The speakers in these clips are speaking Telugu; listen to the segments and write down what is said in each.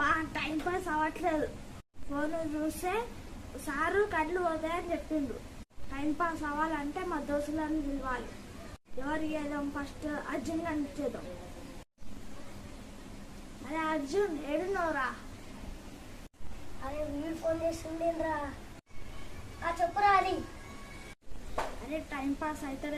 బాగా టైం పాస్ అవ్వట్లేదు. ఫోన్ చూస్తే సారు కళ్ళు పోతాయని చెప్పిండు. టైం పాస్ అవ్వాలంటే మా దోస్తులను పిలవాలి. ఎవరు ఏదో ఫస్ట్? అర్జున్ కనిపించేద్దాం అరే అర్జున్ ఏడున్నావురా? అరే వీడు ఫోన్ చేస్తుండేంద్రా ఆ చెప్పురా అది. అరే టైం పాస్ అయితే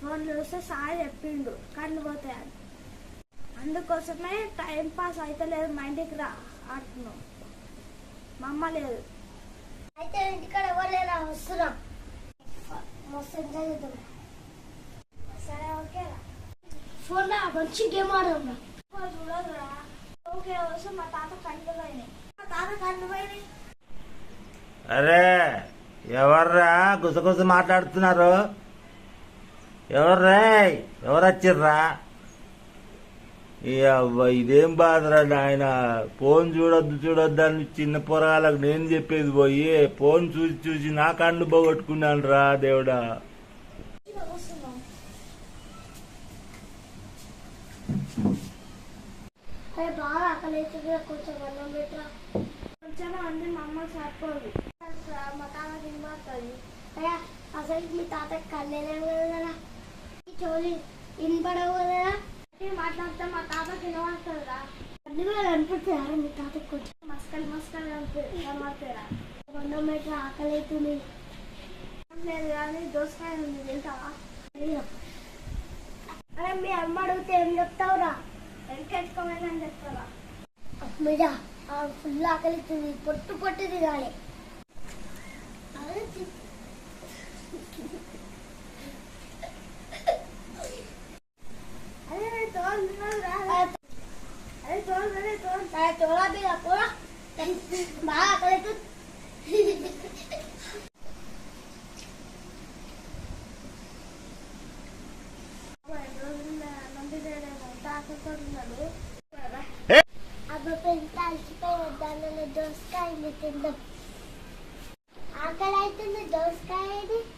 ఫోన్ చూస్తే సార్ చెప్పిండు కళ్ళు పోతాయని. అందుకోసమే టైం పాస్ అయితే లేదు మా ఇంటికి రా అంటున్నాం మా అమ్మ లేదు అయితే ఇంటికాడ ఎవరు లేరా వస్తున్నాం. మస్తు ఎంజాయ్ చేద్దాం. సరే ఓకేరా ఫోన్ మంచి గేమ్ ఫోన్ చూడదురా. ఓకే వస్తే మా తాత కళ్ళు పోయినాయి మా తాత కళ్ళు పోయినాయి అరే ఎవర్రా గుసగుస మాట్లాడుతున్నారు? ఎవర్రా ఎవరు వచ్చిర్రా ఇదేం బాధరా ఆయన ఫోన్ చూడొద్దు చూడొద్దు అని చిన్న పొరగాలకు నేను చెప్పేది పోయి ఫోన్ చూసి చూసి నా కళ్ళు పోగొట్టుకున్నాను రా దేవుడా. బాగా కొంచెం అన్నం పెట్టరా? కొంచెం అమ్మ సరిపోదు. మా తాత తినబడుతుంది అయ్యా అసలు మీ కదా. వినపడవు కదా. మా అన్ని మీ తాతకి కొంచెం మస్కలు మస్కలు కనబడతారా అన్నం పెట్టరా ఆకలి అవుతుంది. లేదు కానీ దోసకాయ ఉంది తింటావా? అరే మీ అమ్మ అడిగితే ఏం చెప్తావురా? వెనకెట్టుకోమని చెప్తారా మీద ఫుల్ ఆకలితుంది పొట్టు పొట్టు తినాలి అదే తి- అదే తోలు తినదురా అదే తోలు అదే తోలు అరే తోలా మీద కూడా బాగా ఆకలి అవుతుంది అప్పుడు ఎంత అలసిపోయి వద్దాను దోసకాయ తిందాం. ఆకలి అవుతుంది దోసకాయ ఏది దోసకాయ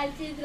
calcium